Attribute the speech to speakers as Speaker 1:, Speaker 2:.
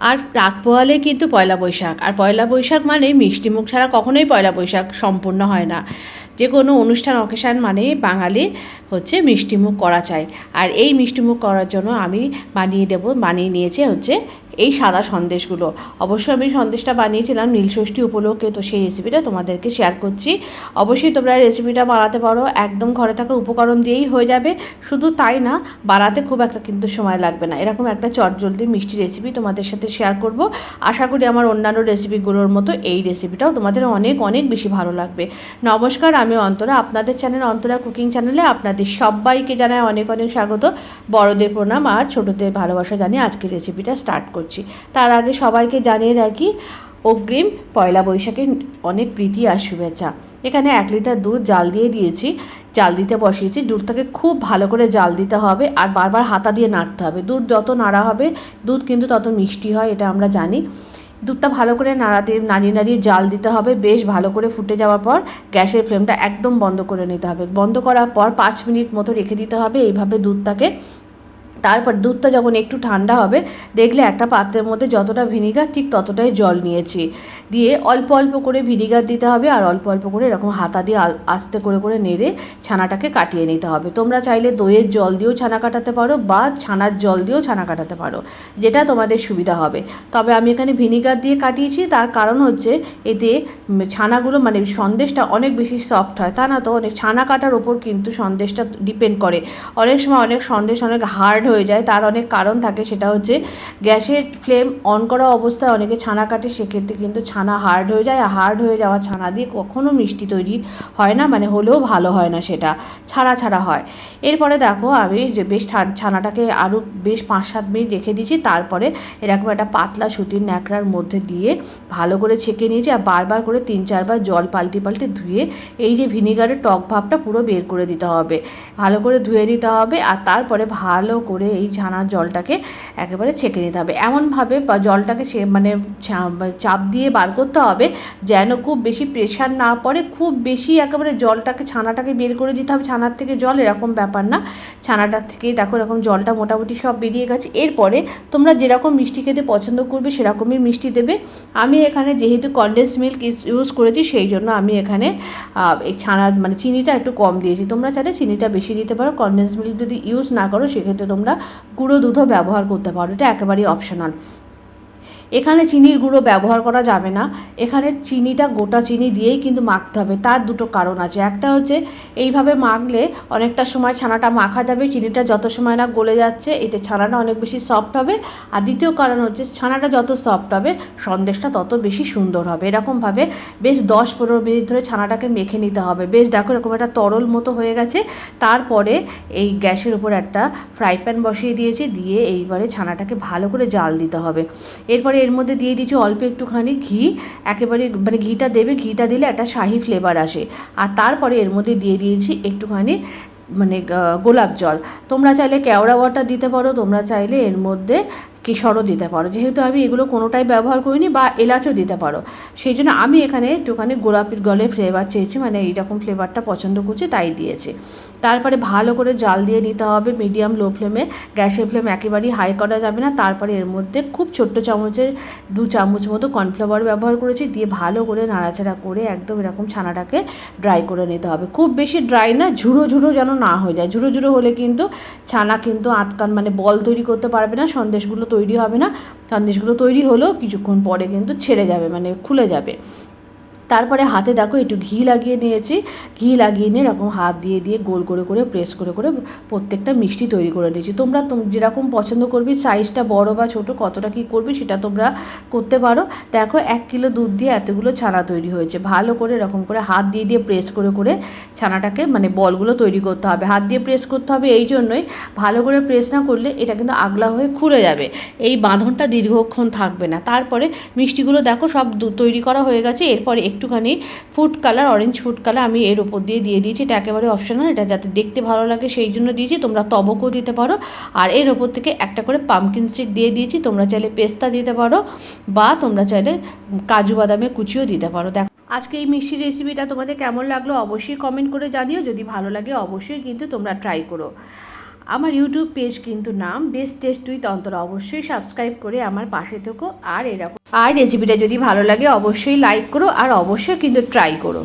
Speaker 1: আর রাত পোহালে কিন্তু পয়লা বৈশাখ। আর পয়লা বৈশাখ মানে মিষ্টিমুখ ছাড়া কখনোই পয়লা বৈশাখ সম্পূর্ণ হয় না। যে কোনো অনুষ্ঠান, অকেশান মানে বাঙালি হচ্ছে মিষ্টিমুখ করা চাই আর এই মিষ্টিমুখ করার জন্য আমি বানিয়ে দেব, বানিয়ে নিয়েছে হচ্ছে এই সাদা সন্দেশগুলো। অবশ্যই আমি সন্দেশটা বানিয়েছিলাম নীলষষ্ঠী উপলক্ষে, তো সেই রেসিপিটা তোমাদেরকে শেয়ার করছি। অবশ্যই তোমরা রেসিপিটা বানাতে পারো, একদম ঘরে থাকা উপকরণ দিয়েই হয়ে যাবে। শুধু তাই না, বানাতে খুব একটা কিন্তু সময় লাগবে না। এরকম একটা চটজলদি মিষ্টি রেসিপি তোমাদের সাথে শেয়ার করব। আশা করি আমার অন্যান্য রেসিপিগুলোর মতো এই রেসিপিটাও তোমাদের অনেক অনেক বেশি ভালো লাগবে। নমস্কার, আমি অন্তরা। আপনাদের চ্যানেল অন্তরা কুকিং চ্যানেলে আপনাদের সবাইকে জানাই অনেক অনেক স্বাগত। বড়দের প্রণাম আর ছোটদের ভালোবাসা জানিয়ে আজকের রেসিপিটা স্টার্ট করছি। তার আগে সবাইকে জানিয়ে রাখি, অগ্রিম পয়লা বৈশাখের অনেক প্রীতি আর শুভেচ্ছা। এখানে এক লিটার দুধ জাল দিয়ে দিয়েছি, জাল দিতে বসিয়েছি। দুধটাকে খুব ভালো করে জাল দিতে হবে আর বারবার হাতা দিয়ে নাড়তে হবে। দুধ যত নাড়া হবে, দুধ কিন্তু তত মিষ্টি হয়, এটা আমরা জানি। দুধটা ভালো করে নাড়াতে, নাড়িয়ে নাড়িয়ে জাল দিতে হবে। বেশ ভালো করে ফুটে যাওয়ার পর গ্যাসের ফ্লেমটা একদম বন্ধ করে নিতে হবে। বন্ধ করার পর পাঁচ মিনিট মতো রেখে দিতে হবে। এইভাবে দুধটাকে তারপর দুধটা যখন একটু ঠান্ডা হবে, দেখলে একটা পাত্রের মধ্যে যতটা ভিনিগার, ঠিক ততটাই জল নিয়েছি। দিয়ে অল্প অল্প করে ভিনিগার দিতে হবে আর অল্প অল্প করে এরকম হাতা দিয়ে আস্তে করে করে নেড়ে ছানাটাকে কাটিয়ে নিতে হবে। তোমরা চাইলে দইয়ের জল দিয়েও ছানা কাটাতে পারো বা ছানার জল দিয়েও ছানা কাটাতে পারো, যেটা তোমাদের সুবিধা হবে। তবে আমি এখানে ভিনিগার দিয়ে কাটিয়েছি, তার কারণ হচ্ছে এতে ছানাগুলো মানে সন্দেশটা অনেক বেশি সফট হয়, তা না তো অনেক ছানা কাটার ওপর কিন্তু সন্দেশটা ডিপেন্ড করে। অনেক সময় অনেক সন্দেশ অনেক হার্ড হয়ে যায়। তার অনেক কারণ থাকে, সেটা হচ্ছে গ্যাসের ফ্লেম অন করা অবস্থায় অনেকে ছানা কাটে, সেক্ষেত্রে কিন্তু ছানা হার্ড হয়ে যায়। আর হার্ড হয়ে যাওয়া ছানা দিয়ে কখনো মিষ্টি তৈরি হয় না মানে হলেও ভালো হয় না সেটা, ছাড়া ছাড়া হয়। এরপরে দেখো, আমি বেশ ছানাটাকে আরও বেশ পাঁচ সাত মিনিট রেখে দিয়েছি। তারপরে এরকম একটা পাতলা সুতির ন্যাকড়ার মধ্যে দিয়ে ভালো করে ছেঁকে নিয়েছি আর বারবার করে তিন চারবার জল পাল্টে পাল্টে ধুয়ে এই যে ভিনিগারের টক ভাবটা পুরো বের করে দিতে হবে। ভালো করে ধুয়ে নিতে হবে আর তারপরে ভালো করে এই ছানার জলটাকে একেবারে ছেঁকে নিতে হবে। এমনভাবে জলটাকে সে মানে চা- চাপ দিয়ে বার করতে হবে যেন খুব বেশি প্রেশার না পড়ে, খুব বেশি একেবারে জলটাকে, ছানাটাকে বের করে দিতে হবে। ছানার থেকে জল এরকম ব্যাপার না। ছানাটার থেকে দেখো এরকম জলটা মোটামুটি সব বেরিয়ে গেছে। এরপরে তোমরা যেরকম মিষ্টি খেতে পছন্দ করবে সেরকমই মিষ্টি দেবে। আমি এখানে যেহেতু কনডেন্স মিল্ক ইউজ করেছি সেই জন্য আমি এখানে এই ছানা মানে চিনিটা একটু কম দিয়েছি। তোমরা চাইলে চিনিটা বেশি দিতে পারো। কনডেন্স মিল্ক যদি ইউজ না করো সেক্ষেত্রে তোমরা গুঁড়ো দুধও ব্যবহার করতে পারো। এটা একেবারেই অপশনাল এখানে চিনির গুঁড়ো ব্যবহার করা যাবে না। এখানে চিনিটা গোটা চিনি দিয়েই কিন্তু মাখতে হবে। তার দুটো কারণ আছে। একটা হচ্ছে, এইভাবে মাখলে অনেকটা সময় ছানাটা মাখা যাবে, চিনিটা যত সময় না গলে যাচ্ছে, এতে ছানাটা অনেক বেশি সফট হবে। আর দ্বিতীয় কারণ হচ্ছে, ছানাটা যত সফট হবে, সন্দেশটা তত বেশি সুন্দর হবে। এরকমভাবে বেশ দশ পনেরো মিনিট ধরে ছানাটাকে মেখে নিতে হবে। বেশ, দেখো এরকম একটা তরল মতো হয়ে গেছে। তারপরে এই গ্যাসের উপর একটা ফ্রাই প্যান বসিয়ে দিয়েছি। দিয়ে এইবারে ছানাটাকে ভালো করে জাল দিতে হবে। এরপরে এর মধ্যে দিয়ে দিচ্ছি অল্প একটুখানি ঘি। একেবারে মানে ঘিটা দেবে, ঘিটা দিলে একটা শাহি ফ্লেভার আসে। আর তারপরে এর মধ্যে দিয়ে দিয়েছি একটুখানি মানে গোলাপ জল। তোমরা চাইলে কেওড়া ওয়াটার দিতে পারো, তোমরা চাইলে এর মধ্যে কেশরও দিতে পারো? যেহেতু আমি এগুলো কোনোটাই ব্যবহার করিনি বা এলাচও দিতে পারো। সেই জন্য আমি এখানে একটুখানি গোলাপির গলে ফ্লেভার চেয়েছি মানে এইরকম ফ্লেভারটা পছন্দ করছি, তাই দিয়েছি। তারপরে ভালো করে জাল দিয়ে নিতে হবে মিডিয়াম লো ফ্লেমে গ্যাসের ফ্লেম একেবারেই হাই করা যাবে না। তারপরে এর মধ্যে খুব ছোট্ট চামচের দু চামচ মতো কর্নফ্লাওয়ার ব্যবহার করেছি। দিয়ে ভালো করে নাড়াচাড়া করে একদম এরকম ছানাটাকে ড্রাই করে নিতে হবে। খুব বেশি ড্রাই না ঝুড়ো ঝুড়ো যেন না হয়ে যায়। ঝুড়ো ঝুড়ো হলে কিন্তু ছানা কিন্তু আটকান মানে বল তৈরি করতে পারবে না। সন্দেশগুলো তৈরি হবে না। সন্দেশগুলো তৈরি হলেও কিছুক্ষণ পরে কিন্তু ছেড়ে যাবে মানে খুলে যাবে। তারপরে হাতে দেখো একটু ঘি লাগিয়ে নিয়েছি। ঘি লাগিয়ে নিয়ে এরকম হাত দিয়ে দিয়ে গোল করে করে প্রেস করে করে প্রত্যেকটা মিষ্টি তৈরি করে নিয়েছি। তোমরা তোম- যেরকম পছন্দ করবে সাইজটা বড় বা ছোট, কতটা কী করবে সেটা তোমরা করতে পারো। দেখো এক কিলো দুধ দিয়ে এতগুলো ছানা তৈরি হয়েছে। ভালো করে এরকম করে হাত দিয়ে দিয়ে প্রেস করে করে ছানাটাকে মানে বলগুলো তৈরি করতে হবে। হাত দিয়ে প্রেস করতে হবে এই জন্যই ভালো করে প্রেস না করলে এটা কিন্তু আগলা হয়ে খুলে যাবে। এই বাঁধনটা দীর্ঘক্ষণ থাকবে না। তারপরে মিষ্টিগুলো দেখো সব তৈরি করা হয়ে গেছে। এরপরে একটুখানি food colour orange food colour আমি এর ওপর দিয়ে দিয়ে দিয়েছি। এটা একেবারে অপশনাল এটা যাতে দেখতে ভালো লাগে সেই জন্য দিয়েছি। তোমরা তবকও দিতে পারো। আর এর ওপর থেকে একটা করে পামকিন সিড দিয়ে দিয়েছি। তোমরা চাইলে পেস্তা দিতে পারো বা তোমরা চাইলে কাজু বাদামের কুচিও দিতে পারো। দেখো, আজকে এই মিষ্টির রেসিপিটা তোমাদের কেমন লাগল অবশ্যই কমেন্ট করে জানিও। যদি ভালো লাগে অবশ্যই কিন্তু তোমরা ট্রাই করো। আমার ইউটিউব পেজ কিন্তু নাম বেস্ট টেস্ট উইথ অন্তর। অবশ্যই সাবস্ক্রাইব করে আমার পাশে থেকো। আর এরকম আর রেসিপিটা যদি ভালো লাগে, অবশ্যই লাইক করো। আর অবশ্যই কিন্তু ট্রাই করো।